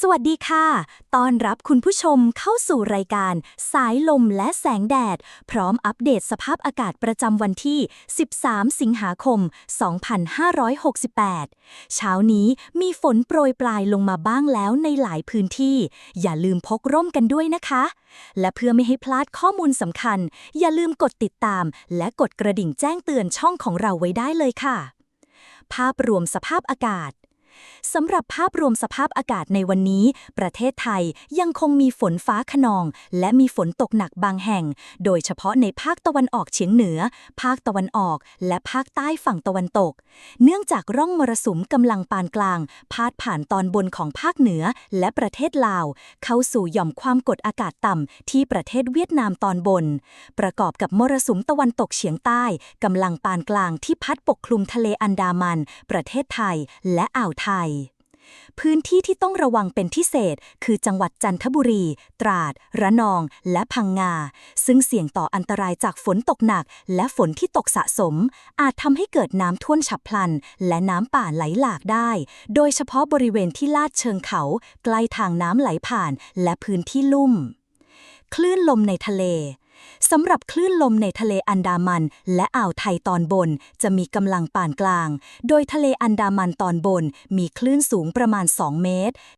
สวัสดีค่ะตอนรับคุณผู้ชมเข้าสู่รายการ สายลมและแสงแดด พร้อมอัปเดตสภาพอากาศประจำวันที่ 13 สิงหาคม 2568 เช้านี้มีฝนโปรยปลายลงมาบ้างแล้วในหลายพื้นที่ อย่าลืมพกร่มกันด้วยนะคะ และเพื่อไม่ให้พลาดข้อมูลสำคัญ อย่าลืมกดติดตาม และกดกระดิ่งแจ้งเตือนช่องของเราไว้ได้เลยค่ะ ภาพรวมสภาพอากาศ สำหรับภาพรวมสภาพอากาศในวันนี้ ประเทศไทยยังคงมีฝนฟ้าขนอง และมีฝนตกหนักบางแห่ง โดยเฉพาะในภาคตะวันออกเฉียงเหนือ ภาคตะวันออก และภาคใต้ฝั่งตะวันตก เนื่องจากร่องมรสุมกำลังปานกลาง พาดผ่านตอนบนของภาคเหนือและประเทศลาว เข้าสู่หย่อมความกดอากาศต่ำที่ประเทศเวียดนามตอนบน ประกอบกับมรสุมตะวันตกเฉียงใต้กำลังปานกลางที่พัดปกคลุมทะเลอันดามัน ประเทศไทย และอ่าวไทยพื้นที่ที่ต้องระวังเป็นพิเศษ คือจังหวัดจันทบุรี ตราด ระนอง และพังงา ซึ่งเสี่ยงต่ออันตรายจากฝนตกหนัก และฝนที่ตกสะสม อาจทำให้เกิดน้ำท่วมฉับพลัน และน้ำป่าไหลหลากได้ โดยเฉพาะบริเวณที่ลาดเชิงเขา ใกล้ทางน้ำไหลผ่าน และพื้นที่ลุ่ม คลื่นลมในทะเล สำหรับคลื่นลมในทะเลอันดามัน และอ่าวไทยตอนบน จะมีกำลังปานกลาง โดยทะเลอันดามันตอนบนมีคลื่นสูงประมาณ 2 เมตร